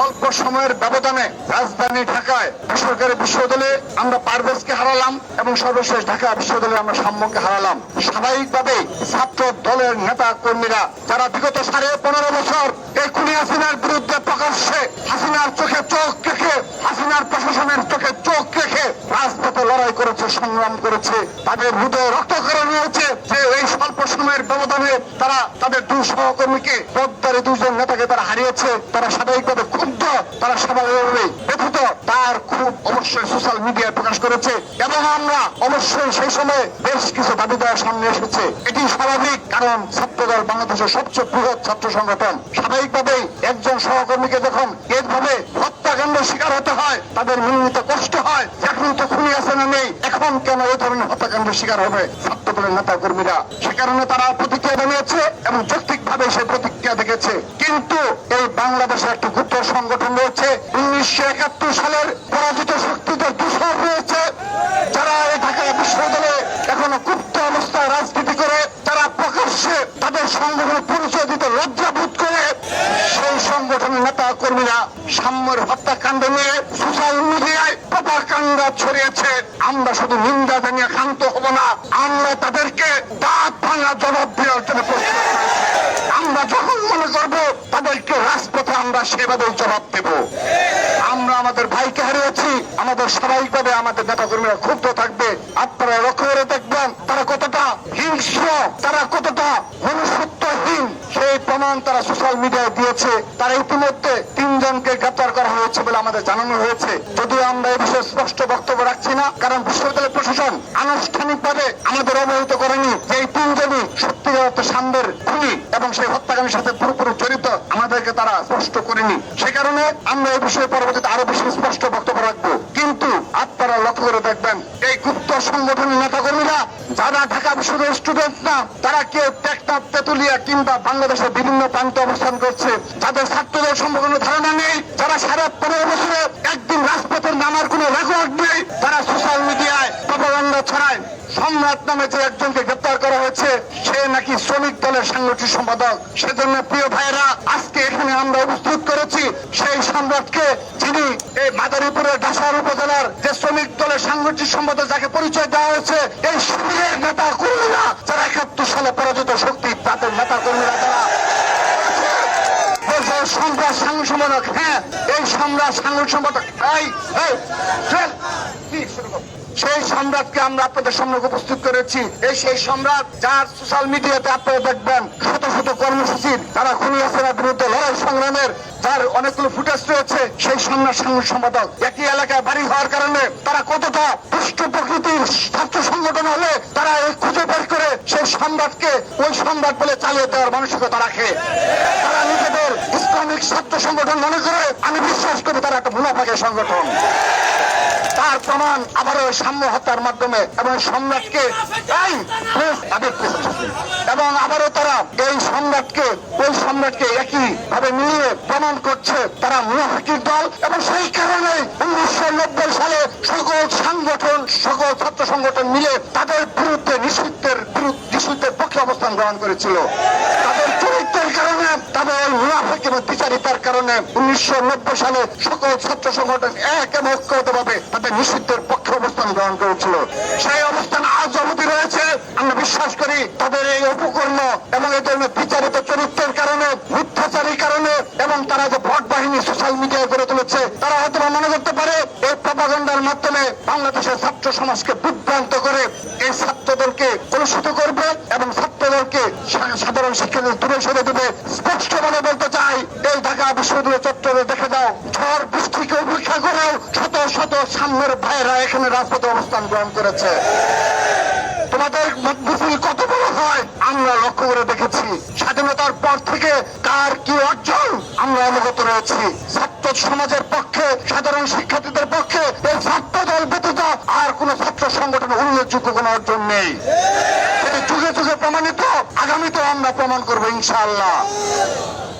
স্বল্প সময়ের ব্যবধানে রাজধানী ঢাকায় বেসরকারি বিশ্ববিদ্যালয়ে আমরা পারভেজকে হারালাম এবং সর্বশেষ ঢাকা বিশ্ববিদ্যালয়ে আমরা সাম্যকে হারালাম। স্বাভাবিকভাবে ছাত্র দলের নেতা কর্মীরা যারা বিগত সাড়ে পনেরো বছর এই খুনি হাসিনার বিরুদ্ধে প্রকাশ্যে হাসিনার চোখে চোখ রেখে, হাসিনার প্রশাসনের চোখে চোখ রেখে রাজপথে লড়াই করেছে, সংগ্রাম করেছে। তাদের হৃদয় রক্তকরণ হয়েছে যে এই সময়ের ব্যবধানে তারা তাদের দুই সহকর্মীকে পদ্মারে দুজন নেতাকে তারা হারিয়েছে। তারা স্বাভাবিকভাবে ক্ষুব্ধ, তারা স্বাভাবিকভাবে ব্যথিত। তার খুব অবশ্যই সোশ্যাল মিডিয়ায় প্রকাশ করেছে এবং আমরা অবশ্যই সেই সময় বেশ কিছু দাবি দেওয়ার সামনে এসেছে। এটি স্বাভাবিক, কারণ ছাত্রদল বাংলাদেশের সবচেয়ে বৃহৎ ছাত্র সংগঠন। স্বাভাবিকভাবেই একজন সহকর্মীকে যখন এইভাবে হত্যাকাণ্ডের শিকার হতে হয়, তাদের মনোনীত কষ্ট হয়, এখন তো খুনি আছে না নেই, এখন কেন এই ধরনের হত্যাকাণ্ডের শিকার হবে? ছাত্রদলের নেতা কর্মীরা। সে কারণে তারা প্রতিক্রিয়া জানিয়েছে এবং যৌক্তিক ভাবে সেই প্রতিক্রিয়া দেখেছে। কিন্তু এই বাংলাদেশে একটি গুপ্ত সংগঠন রয়েছে। উনিশশো একাত্তর সালের পরাজিত শক্তিদের দূষণ রয়েছে। যারা এই ঢাকা বিশ্ববিদ্যালয়ে এখনও গুপ্ত অবস্থায় রাজনীতি করে, তারা প্রকাশ্যে তাদের সংগঠনের পরিচয় দিতে লজ্জাবোধ করে। সেই সংগঠনের নেতা কর্মীরা সাম্যের হত্যাকাণ্ড নিয়ে সোশ্যাল মিডিয়ায় প্রপাকাণ্ডা ছড়িয়েছে। আমরা শুধু নিন্দা জানিয়ে ক্ষান্ত হব না। আমরা তাদেরকে দাঁত ভাঙা জবাব দেওয়ার জন্য প্রস্তুত আমরা যখন মনে করব তাদেরকে রাজপথে আমরা সেভাবে জবাব দেব। আমরা আমাদের ভাইকে হারিয়েছি, আমাদের স্বাভাবিকভাবে আমাদের নেতা কর্মীরা ক্ষুব্ধ থাকবে। আপনারা লক্ষ্য করে দেখবেন, তারা কতটা হিংস্র, তারা কতটা মনুষ্যত্বহীন সেই প্রমাণ তারা সোশ্যাল মিডিয়ায় দিয়েছে তারা ইতিমধ্যে তিনজনকে গ্রেপ্তার করা হয়েছে বলে আমাদের জানানো হয়েছে। যদিও আমরা এই বিষয়ে স্পষ্ট বক্তব্য রাখছি না, কারণ বিশ্ববিদ্যালয় প্রশাসন আনুষ্ঠানিকভাবে আমাদের অবহিত করেনি যে এই তিনজনই সত্যিকার অর্থে খুনি এবং সেই হত্যাকারীর সাথে পুরোপুরি জড়িত আমাদেরকে তারা স্পষ্ট করেনি। সে কারণে আমরা এই বিষয়ে পরবর্তীতে আরও বেশি স্পষ্ট বক্তব্য রাখব। কিন্তু আপনারা লক্ষ্য করে দেখবেন, এই গুপ্ত সংগঠনের নেতাকর্মীরা, যারা ঢাকা বিশ্ববিদ্যালয়ের স্টুডেন্ট না, তারা কেউ টেকনাফ, তেতুলিয়া কিংবা বাংলাদেশের বিভিন্ন প্রান্তে অবস্থান করছে। যাদের ছাত্রদের সম্পর্কে কোনো ধারণা নেই যারা সাড়ে পনেরো বছরে একদিন রাজপথের নামার কোনো রেকর্ড নেই তারা সোশ্যাল মিডিয়ায় প্রপাগান্ডা ছড়ায় সম্রাট নামে যে একজনকে গ্রেপ্তার করা হয়েছে, সে নাকি শ্রমিক দলের সাংগঠনিক সম্পাদক সেজন্য প্রিয় ভাইরা আজকে এখানে আমরা উপস্থিত করেছি সেই সম্রাটকে, যিনি এই মাদারীপুরের ডাসার উপজেলার যে শ্রমিক দলের সাংগঠনিক সম্পাদক যাকে পরিচয় দেওয়া হয়েছে, এই শিবিরের নেতা কর্মীরা যারা একাত্তর সালে পরাজিত শক্তি, তাদের নেতা কর্মীরা বলছে সম্রাট সাংগঠনিক সম্পাদক হ্যাঁ এই সম্রাট সাংগঠনিক সম্পাদক, এই শুরু। সেই সম্রাটকে আমরা আপনাদের সামনে উপস্থিত করেছি। এই সেই সম্রাট যার সোশ্যাল মিডিয়াতে আপনারা দেখবেন শত শত কর্মসূচির, যারা খুনি হাসিনার বিরুদ্ধে লড়াই সংগ্রামের, যার অনেকগুলো ফুটেজ রয়েছে, সেই সম্রাট সাংগঠনিক সম্পাদক। একই এলাকায় বাড়ি হওয়ার কারণে তারা কতটা দুষ্ট প্রকৃতির ছাত্র সংগঠন হলে তারা এই খুঁজে বের করে সেই সম্রাটকে ওই সম্রাট বলে চালিয়ে দেওয়ার মানসিকতা রাখে। তারা ইসলামিক ছাত্র সংগঠন মনে করে আমি বিশ্বাস করি তারা একটা মুনাফাকে সংগঠন তার প্রমাণ আবারও সাম্য হত্যার মাধ্যমে এবং সম্রাটকে। এবং আবারও তারা এই সম্রাটকে, ওই সম্রাটকে একই ভাবে মিলিয়ে প্রমাণ করছে তারা মুনাফিকির দল এবং সেই কারণে উনিশশো নব্বই সালে সকল সংগঠন, সকল ছাত্র সংগঠন মিলে তাদের বিরুদ্ধে নিষিদ্ধের বিরুদ্ধে নিষিদ্ধের পক্ষে অবস্থান গ্রহণ করেছিল চরিত্রের কারণে, মিথ্যাচারীর কারণে এবং তারা যে ভোট বাহিনী সোশ্যাল মিডিয়ায় গড়ে তুলেছে, তারা হয়তো মনে করতে পারে এই প্রপাগন্ডার মাধ্যমে বাংলাদেশের ছাত্র সমাজকে বিভ্রান্ত করে এই ছাত্রদেরকে কলুষিত করবে এবং ছাত্রদেরকে সা- সাধারণ শিক্ষার্থীদের দূরে সরে দেবে। স্পষ্ট বলে বলতে চাই, এই ঢাকা বিশ্ববিদ্যালয় চত্বরে দেখে যাও ঝড় বৃষ্টিকে উপেক্ষা করেও শত শত সামনের ভাইয়েরা এখানে রাজপথে অবস্থান গ্রহণ করেছে। তোমাদের মিছিল কত বড় হয়, আমরা লক্ষ্য করে দেখেছি। স্বাধীনতার পর থেকে কার কি অর্জন, আমরা অবগত রয়েছি। ছাত্র সমাজের পক্ষে, সাধারণ শিক্ষার্থীদের পক্ষে এই ছাত্র দল ব্যতীত আর কোন ছাত্র সংগঠন উল্লেখযোগ্য কোন অর্জন নেই। প্রমাণ করব ইনশাআল্লাহ।